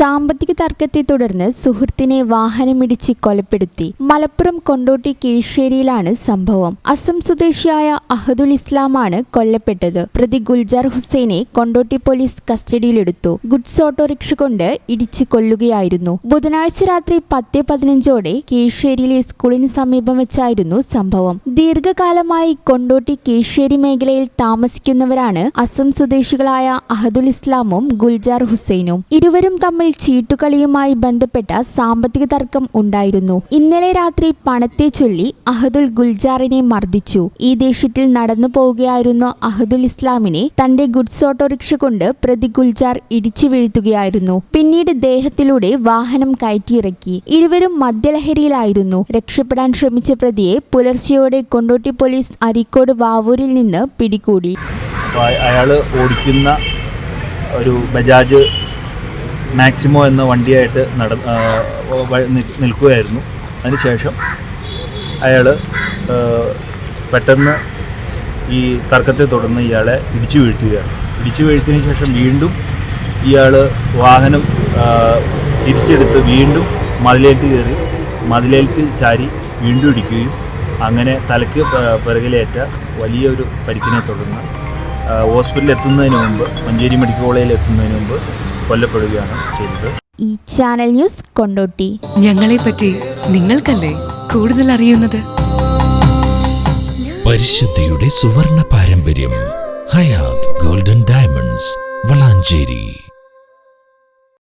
സാമ്പത്തിക തർക്കത്തെ തുടർന്ന് സുഹൃത്തിനെ വാഹനമിടിച്ച് കൊലപ്പെടുത്തി. മലപ്പുറം കൊണ്ടോട്ടി കീഴ്ശ്ശേരിയിലാണ് സംഭവം. അസം സ്വദേശിയായ അഹദുൽ ഇസ്ലാമാണ് കൊല്ലപ്പെട്ടത്. പ്രതി ഗുൽജാർ ഹുസൈനെ കൊണ്ടോട്ടി പോലീസ് കസ്റ്റഡിയിലെടുത്തു. ഗുഡ്സ് ഓട്ടോറിക്ഷ കൊണ്ട് ഇടിച്ച് കൊല്ലുകയായിരുന്നു. ബുധനാഴ്ച രാത്രി പത്ത് പതിനഞ്ചോടെ കീഴ്ശ്ശേരിയിലെ സ്കൂളിന് സമീപം വെച്ചായിരുന്നു സംഭവം. ദീർഘകാലമായി കൊണ്ടോട്ടി കീഴ്ശ്ശേരി മേഖലയിൽ താമസിക്കുന്നവരാണ് അസം സ്വദേശികളായ അഹദുൽ ഇസ്ലാമും ഗുൽജാർ ഹുസൈനും. ഇരുവരും തമ്മിൽ ചീട്ടുകളിയുമായി ബന്ധപ്പെട്ട സാമ്പത്തിക തർക്കം ഉണ്ടായിരുന്നു. ഇന്നലെ രാത്രി പണത്തെ ചൊല്ലി അഹദുൽ ഗുൽജാറിനെ മർദ്ദിച്ചു. ഈ ദേഷ്യത്തിൽ നടന്നു പോവുകയായിരുന്നു അഹദുൽ ഇസ്ലാമിനെ തന്റെ ഗുഡ്സ് ഓട്ടോറിക്ഷ കൊണ്ട് പ്രതി ഗുൽജാർ ഇടിച്ചു വീഴ്ത്തുകയായിരുന്നു. പിന്നീട് ദേഹത്തിലൂടെ വാഹനം കയറ്റിയിറക്കി. ഇരുവരും മദ്യലഹരിയിലായിരുന്നു. രക്ഷപ്പെടാൻ ശ്രമിച്ച പ്രതിയെ പുലർച്ചെയോടെ കൊണ്ടോട്ടി പോലീസ് അരീക്കോട് വാവൂരിൽ നിന്ന് പിടികൂടി. അയാൾ ഓടിക്കുന്ന ഒരു ബജാജ് മാക്സിമോ എന്ന വണ്ടിയായിട്ട് നട നിൽക്കുകയായിരുന്നു. അതിനുശേഷം അയാൾ പെട്ടെന്ന് ഈ തർക്കത്തെ തുടർന്ന് ഇയാളെ ഇടിച്ചു വീഴ്ത്തുകയാണ്. ഇടിച്ചു വീഴ്ത്തിയതിന് ശേഷം വീണ്ടും ഇയാൾ വാഹനം തിരിച്ചെടുത്ത് വീണ്ടും മതിലേറ്റ് കയറി മതിലേറ്റ് ചാരി വീണ്ടും ഇടിക്കുകയും അങ്ങനെ തലയ്ക്ക് പിറകിലേറ്റ വലിയൊരു പരിക്കിനെ തുടർന്ന് ഹോസ്പിറ്റലിൽ എത്തുന്നതിന് മുമ്പ് മഞ്ചേരി മെഡിക്കൽ കോളേജിൽ എത്തുന്നതിന് മുമ്പ് കൊല്ലപ്പെടുകയാണ് ചെയ്തത്. ഈ ചാനൽ ന്യൂസ് കൊണ്ടോട്ടി. ഞങ്ങളെ പറ്റി നിങ്ങൾക്കല്ലേ കൂടുതൽ അറിയുന്നത്? പരിശുദ്ധിയുടെ സുവർണ പാരമ്പര്യം ഹയാത് ഗോൾഡൻ ഡയമണ്ട്സ് വളാഞ്ചേരി.